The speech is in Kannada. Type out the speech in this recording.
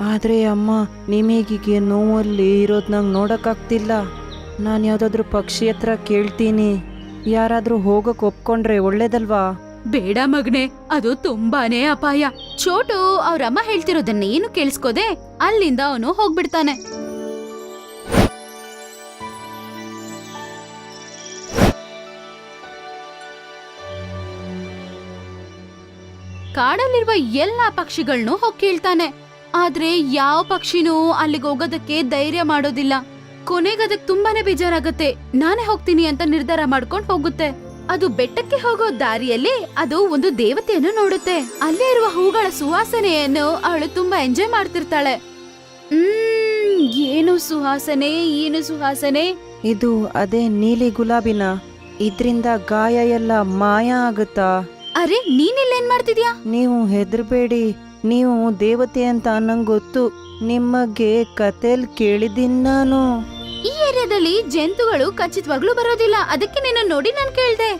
ಆದ್ರೆ ಅಮ್ಮ, ನಿಮಗೀಗೆ ನೋವಲ್ಲಿ ಇರೋದು ನಂಗೆ ನೋಡೋಕ್ಕಾಗ್ತಿಲ್ಲ. ನಾನು ಯಾವುದಾದ್ರೂ ಪಕ್ಷಿ ಹತ್ರ ಕೇಳ್ತೀನಿ. ಯಾರಾದ್ರೂ ಹೋಗಕ್ಕೆ ಒಪ್ಕೊಂಡ್ರೆ ಒಳ್ಳೇದಲ್ವಾ? ಬೇಡ ಮಗ್ನೆ, ಅದು ತುಂಬಾನೇ ಅಪಾಯ. ಚೋಟು ಅವ್ರಮ್ಮ ಹೇಳ್ತಿರೋದನ್ನೇನು ಕೇಳಿಸ್ಕೋದೆ? ಅಲ್ಲಿಂದ ಅವನು ಹೋಗ್ಬಿಡ್ತಾನೆ. ಕಾಡಲ್ಲಿರುವ ಎಲ್ಲಾ ಪಕ್ಷಿಗಳನ್ನೂ ಹೋಗಿ ಕೇಳ್ತಾನೆ. ಆದ್ರೆ ಯಾವ ಪಕ್ಷಿನೂ ಅಲ್ಲಿಗೆ ಹೋಗೋದಕ್ಕೆ ಧೈರ್ಯ ಮಾಡೋದಿಲ್ಲ. ಕೊನೆಗೆ ಅದಕ್ಕೆ ತುಂಬಾನೇ ಬೇಜಾರಾಗತ್ತೆ. ನಾನೇ ಹೋಗ್ತೀನಿ ಅಂತ ನಿರ್ಧಾರ ಮಾಡ್ಕೊಂಡು ಹೋಗುತ್ತೆ. ಅದು ಬೆಟ್ಟಕ್ಕೆ ಹೋಗೋ ದಾರಿಯಲ್ಲಿ ಅದು ಒಂದು ದೇವತೆಯನ್ನು ನೋಡುತ್ತೆ. ಅಲ್ಲೇ ಇರುವ ಹೂಗಳ ಸುವಾಸನೆಯನ್ನು ಅವಳು ತುಂಬಾ ಎಂಜಾಯ್ ಮಾಡ್ತಿರ್ತಾಳೆ. ಹ್ಮ್, ಏನು ಸುಹಾಸನೆ ಏನು ಸುಹಾಸನೆ ಇದು ಅದೇ ನೀಲಿ ಗುಲಾಬಿನ. ಇದ್ರಿಂದ ಗಾಯ ಎಲ್ಲ ಮಾಯ ಆಗುತ್ತಾ? ಅರೆ ನೀನಿಲ್ಲೇನ್ ಮಾಡ್ತಿದ್ಯಾ? ನೀವು ಹೆದರ್ಬೇಡಿ. ನೀವು ದೇವತೆ ಅಂತ ನಂಗೆ ಗೊತ್ತು ನಿಮಗೆ ಕತೆಲ್ ಕೇಳಿದ್ದೀನಿ ನಾನು. ಈ ಏರಿಯಾದಲ್ಲಿ ಜಂತುಗಳು ಖಚಿತವಾಗ್ಲೂ ಬರೋದಿಲ್ಲ. ಅದಕ್ಕೆ ನಿನ್ನ ನೋಡಿ ನಾನು ಕೇಳ್ದೆ.